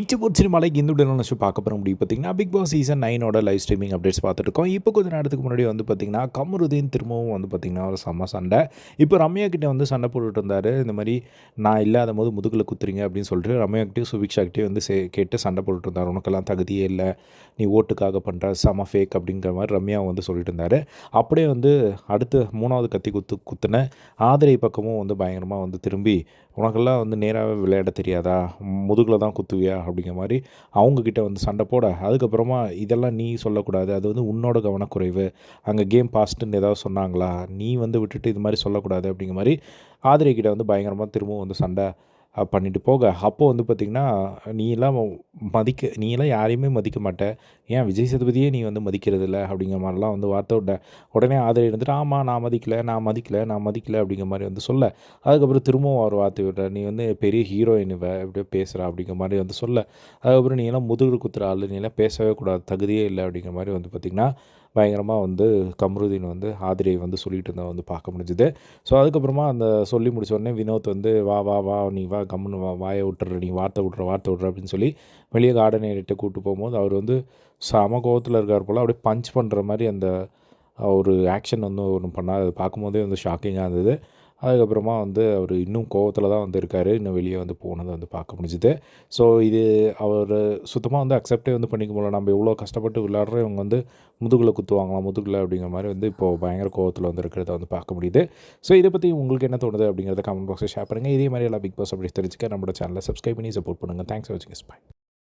பிச்சபோர்ட் சினிமாவில் இந்த உடனே ஷோ பார்க்க போகிற முடியும் பார்த்தீங்கன்னா பிக் பாஸ் சீசன் நைனோட லைவ் ஸ்ட்ரீமிங் அப்டேட்ஸ் பார்த்துட்டு இருக்கோம் இப்போ கொஞ்சம் நேரத்துக்கு முன்னாடி வந்து பார்த்திங்கன்னா கமருதீன் திரும்பவும் வந்து பார்த்தீங்கன்னா ஒரு செம்ம சண்டை. இப்போ ரம்யா கிட்டே வந்து சண்டை போட்டுட்டு இருந்தார். இந்த மாதிரி நான் இல்லாத போது முதுகில் குத்துறீங்க அப்படின்னு சொல்லிட்டு ரம்யா கிட்டேயும் சுபிக்ஷா வந்து சே கேட்டு சண்டை போட்டுட்டு இருந்தார். உனக்கெல்லாம் தகுதியே இல்லை. நீ ஓட்டுக்காக பண்ணுற செம ஃபேக் அப்படிங்கிற மாதிரி ரம்யா வந்து சொல்லிட்டு இருந்தார். அப்படியே வந்து அடுத்து மூணாவது கத்தி குத்து குத்துன ஆதிரை பக்கமும் வந்து பயங்கரமாக வந்து திரும்பி உனக்கெல்லாம் வந்து நேராகவே விளையாட தெரியாதா? முதுகில் தான் குத்துவியா? அப்படிங்கிற மாதிரி அவங்கக்கிட்ட வந்து சண்டை போட அதுக்கப்புறமா இதெல்லாம் நீ சொல்லக்கூடாது அது வந்து உன்னோட கவனக்குறைவு அங்கே கேம் பாஸ்ட்டுன்னு ஏதாவது சொன்னாங்களா நீ வந்து விட்டுட்டு இது மாதிரி சொல்லக்கூடாது அப்படிங்கிற மாதிரி ஆதிரை வந்து பயங்கரமாக திரும்பவும் வந்து சண்டை பண்ணிட்டு போக. அப்போது வந்து பார்த்திங்கன்னா நீ எல்லாம் மதிக்க நீ எல்லாம் யாரையுமே மதிக்க மாட்ட. ஏன் விஜய் சேதுபதியே நீ வந்து மதிக்கிறது இல்லை அப்படிங்கிற மாதிரிலாம் வந்து வார்த்தை விட்ட உடனே ஆதரவு இருந்துட்டு ஆமாம் நான் மதிக்கலை நான் மதிக்கல நான் மதிக்கலை அப்படிங்கிற மாதிரி வந்து சொல்ல. அதுக்கப்புறம் திரும்பவும் ஒரு வார்த்தை விட்ட நீ வந்து பெரிய ஹீரோயின் இவ எப்படியோ பேசுகிற அப்படிங்கிற மாதிரி வந்து சொல்ல. அதுக்கப்புறம் நீ எல்லாம் முதுகு குத்துற ஆள் நீ எல்லாம் பேசவே கூடாது தகுதியே இல்லை அப்படிங்கிற மாதிரி வந்து பார்த்திங்கன்னா பயங்கரமாக வந்து கம்ருதீன் வந்து ஆதிரியை வந்து சொல்லிட்டு இருந்தால் வந்து பார்க்க முடிஞ்சுது. ஸோ அதுக்கப்புறமா அந்த சொல்லி முடிச்ச உடனே வினோத் வந்து வா வா வா நீ வா கம்முன்னு வா வாயை விட்டுற நீ வார்த்தை விட்ற வார்த்தை விட்ற அப்படின்னு சொல்லி வெளியே கார்டன் ஏறிட்டு கூப்பிட்டு போகும்போது அவர் வந்து சம கோவத்தில் இருக்கார் போல் அப்படியே பஞ்ச் பண்ணுற மாதிரி அந்த ஒரு ஆக்ஷன் வந்து ஒன்று பண்ணார். அது பார்க்கும்போதே வந்து ஷாக்கிங்காக இருந்தது. அதுக்கப்புறமா வந்து அவர் இன்னும் கோவத்தில் தான் வந்து இருக்கார். இன்னும் வெளியே வந்து போனதை வந்து பார்க்க முடிஞ்சுது. ஸோ இது அவர் சுத்தமாக வந்து அக்செப்டே வந்து பண்ணிக்க முடியல. நம்ம எவ்வளோ கஷ்டப்பட்டு விளையாடுறோம் இவங்க வந்து முதுகில் குத்துவாங்களாம் முதுகில் அப்படிங்கிற மாதிரி வந்து இப்போது பயங்கர கோவத்தில் வந்து இருக்கிறத வந்து பார்க்க முடியுது. ஸோ இதை பற்றி உங்களுக்கு என்ன தோணுது அப்படிங்கிறத கமெண்ட் பாக்ஸில் ஷேர் பண்ணுங்கள் இதே மாதிரி எல்லாம் பிக் பாஸ் அப்படி தெரிஞ்சுக்க நம்மளோட சேனலை சப்ஸ்கிரைப் பண்ணி சப்போர்ட் பண்ணுங்கள் தேங்க்ஸ் ஃபார் வாட்சிங் பை